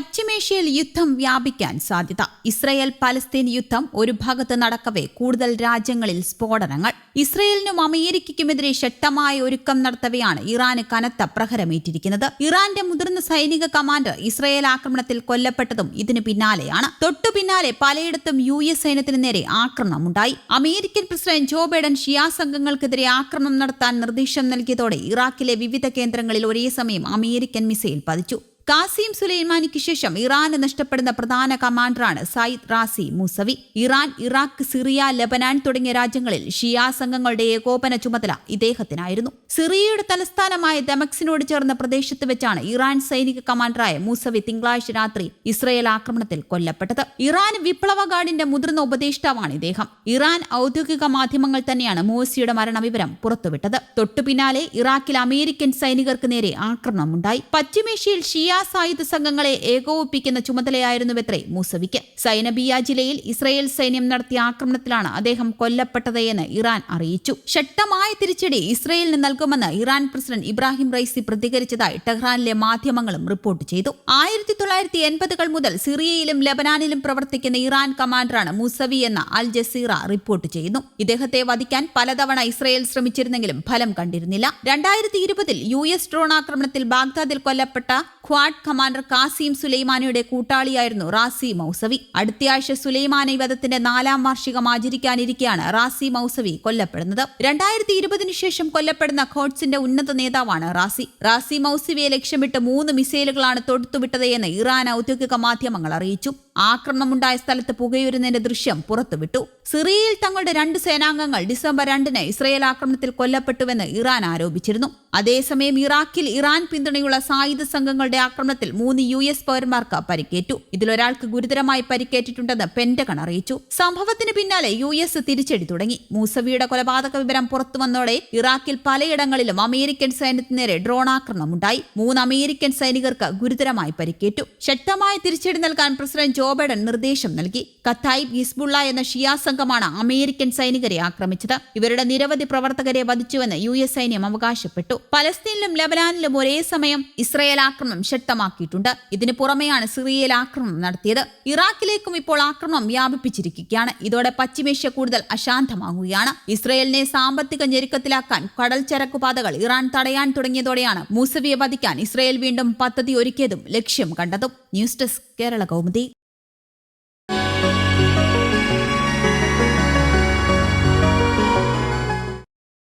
പശ്ചിമേഷ്യയിൽ യുദ്ധം വ്യാപിക്കാൻ സാധ്യത. ഇസ്രയേൽ പലസ്തീൻ യുദ്ധം ഒരു ഭാഗത്ത് നടക്കവേ കൂടുതൽ രാജ്യങ്ങളിൽ സ്ഫോടനങ്ങൾ. ഇസ്രയേലിനും അമേരിക്കയ്ക്കുമെതിരെ ശക്തമായ ഒരുക്കം നടത്തവെയാണ് ഇറാന് കനത്ത പ്രഹരമേറ്റിരിക്കുന്നത്. ഇറാന്റെ മുതിർന്ന സൈനിക കമാൻഡർ ഇസ്രയേൽ ആക്രമണത്തിൽ കൊല്ലപ്പെട്ടതും ഇതിന് പിന്നാലെയാണ്. തൊട്ടു പിന്നാലെ പലയിടത്തും യു എസ് സൈന്യത്തിന് നേരെ ആക്രമണമുണ്ടായി. അമേരിക്കൻ പ്രസിഡന്റ് ജോ ബൈഡൻ ഷിയാ സംഘങ്ങൾക്കെതിരെ ആക്രമണം നടത്താൻ നിർദ്ദേശം നൽകിയതോടെ ഇറാഖിലെ വിവിധ കേന്ദ്രങ്ങളിൽ ഒരേ സമയം അമേരിക്കൻ മിസൈൽ പതിച്ചു. കാസിം സുലൈമാനിക്ക് ശേഷം ഇറാന് നഷ്ടപ്പെടുന്ന പ്രധാന കമാൻഡറാണ് Sayyid Razi Musavi. Iran Iraq Syria Lebanon തുടങ്ങിയ രാജ്യങ്ങളിൽ ഷിയാ സംഘങ്ങളുടെ ഏകോപന ചുമതല ഇദ്ദേഹത്തിനായിരുന്നു. സിറിയയുടെ തലസ്ഥാനമായ ദമക്സിനോട് ചേർന്ന പ്രദേശത്ത് വെച്ചാണ് ഇറാൻ സൈനിക കമാൻഡറായ മൂസവി തിങ്കളാഴ്ച രാത്രി ഇസ്രയേൽ ആക്രമണത്തിൽ കൊല്ലപ്പെട്ടത്. ഇറാൻ വിപ്ലവ ഗാർഡിന്റെ മുതിർന്ന ഉപദേഷ്ടാവാണ് ഇദ്ദേഹം. ഇറാൻ ഔദ്യോഗിക മാധ്യമങ്ങൾ തന്നെയാണ് മൂസിയുടെ മരണവിവരം പുറത്തുവിട്ടത്. തൊട്ടുപിന്നാലെ ഇറാഖിൽ അമേരിക്കൻ സൈനികർക്ക് നേരെ ആക്രമണമുണ്ടായി. പശ്ചിമേഷ്യയിൽ ഷിയ സായുധ സംഘങ്ങളെ ഏകോപിപ്പിക്കുന്ന ചുമതലയായിരുന്നുവത്രേ മൂസവിക്ക്. സൈനബിയ ജില്ലയിൽ ഇസ്രയേൽ സൈന്യം നടത്തിയ ആക്രമണത്തിലാണ് അദ്ദേഹം കൊല്ലപ്പെട്ടത് എന്ന് ഇറാൻ അറിയിച്ചു. ശക്തമായ തിരിച്ചടി ഇസ്രയേലിന് നൽകുമെന്ന് ഇറാൻ പ്രസിഡന്റ് ഇബ്രാഹിം റൈസി പ്രതികരിച്ചതായി ടെഹ്റാനിലെ മാധ്യമങ്ങളും റിപ്പോർട്ട് ചെയ്തു. ആയിരത്തി തൊള്ളായിരത്തി എൺപതുകൾ മുതൽ സിറിയയിലും ലബനാനിലും പ്രവർത്തിക്കുന്ന ഇറാൻ കമാൻഡറാണ് മൂസവി എന്ന അൽ ജസീറ റിപ്പോർട്ട് ചെയ്യുന്നു. ഇദ്ദേഹത്തെ വധിക്കാൻ പലതവണ ഇസ്രയേൽ ശ്രമിച്ചിരുന്നെങ്കിലും ഫലം കണ്ടിരുന്നില്ല. രണ്ടായിരത്തി ഇരുപതിൽ യു എസ് ഡ്രോൺ ആക്രമണത്തിൽ ബാഗ്ദാദിൽ കൊല്ലപ്പെട്ട ഖ്വാഡ് കമാൻഡർ കാസിം സുലൈമാനിയുടെ കൂട്ടാളിയായിരുന്നു റാസി മൗസവി. അടുത്തയാഴ്ച സുലൈമാനി വധത്തിന്റെ നാലാം വാർഷികം ആചരിക്കാനിരിക്കെയാണ് റാസി മൗസവി കൊല്ലപ്പെടുന്നത്. രണ്ടായിരത്തി ഇരുപതിനു ശേഷം കൊല്ലപ്പെടുന്ന ഖോഡ്സിന്റെ ഉന്നത നേതാവാണ് റാസി. റാസി മൗസവിയെ ലക്ഷ്യമിട്ട് മൂന്ന് മിസൈലുകളാണ് തൊടുത്തുവിട്ടത് എന്ന് ഇറാൻ ഔദ്യോഗിക മാധ്യമങ്ങൾ അറിയിച്ചു. ആക്രമണമുണ്ടായ സ്ഥലത്ത് പുകയുരുന്നതിന്റെ ദൃശ്യം പുറത്തുവിട്ടു. സിറിയയിൽ തങ്ങളുടെ രണ്ട് സേനാംഗങ്ങൾ ഡിസംബർ രണ്ടിന് ഇസ്രയേൽ ആക്രമണത്തിൽ കൊല്ലപ്പെട്ടുവെന്ന് ഇറാൻ ആരോപിച്ചിരുന്നു. അതേസമയം ഇറാഖിൽ ഇറാൻ പിന്തുണയുള്ള സായുധ സംഘങ്ങളുടെ ആക്രമണത്തിൽ മൂന്ന് യു എസ് പൗരന്മാർക്ക് പരിക്കേറ്റു. ഇതിലൊരാൾക്ക് ഗുരുതരമായി പരിക്കേറ്റിട്ടുണ്ടെന്ന് പെന്റഗൺ അറിയിച്ചു. സംഭവത്തിന് പിന്നാലെ യു എസ് തിരിച്ചടി തുടങ്ങി. മൂസവിയുടെ കൊലപാതക വിവരം പുറത്തുവന്നോടെ ഇറാഖിൽ പലയിടങ്ങളിലും അമേരിക്കൻ സൈന്യത്തിന് നേരെ ഡ്രോൺ ആക്രമണമുണ്ടായി. മൂന്ന് അമേരിക്കൻ സൈനികർക്ക് ഗുരുതരമായി പരിക്കേറ്റു. ശക്തമായ തിരിച്ചടി നൽകാൻ പ്രസിഡന്റ് ജോ ബൈഡൻ നിർദ്ദേശം നൽകി. കത്തായി ഹിസ്ബുള്ള എന്ന ഷിയാ സംഘമാണ് അമേരിക്കൻ സൈനികരെ ആക്രമിച്ചത്. ഇവരുടെ നിരവധി പ്രവർത്തകരെ വധിച്ചുവെന്ന് യു എസ് സൈന്യം അവകാശപ്പെട്ടു. പലസ്തീനിലും ലബനാനിലും ഒരേ സമയം ഇസ്രയേൽ ആക്രമണം ശക്തമാക്കിയിട്ടുണ്ട്. ഇതിനു പുറമെയാണ് സിറിയയിൽ ആക്രമണം നടത്തിയത്. ഇറാഖിലേക്കും ഇപ്പോൾ ആക്രമണം വ്യാപിപ്പിച്ചിരിക്കുകയാണ്. ഇതോടെ പശ്ചിമേഷ്യ കൂടുതൽ അശാന്തമാകുകയാണ്. ഇസ്രയേലിനെ സാമ്പത്തിക ഞെരുക്കത്തിലാക്കാൻ കടൽ ചരക്കുപാതകൾ ഇറാൻ തടയാൻ തുടങ്ങിയതോടെയാണ് മൂസവിയെ വധിക്കാൻ ഇസ്രയേൽ വീണ്ടും പദ്ധതി ഒരുക്കിയതും ലക്ഷ്യം കണ്ടതും. News desk Kerala Kaumudi.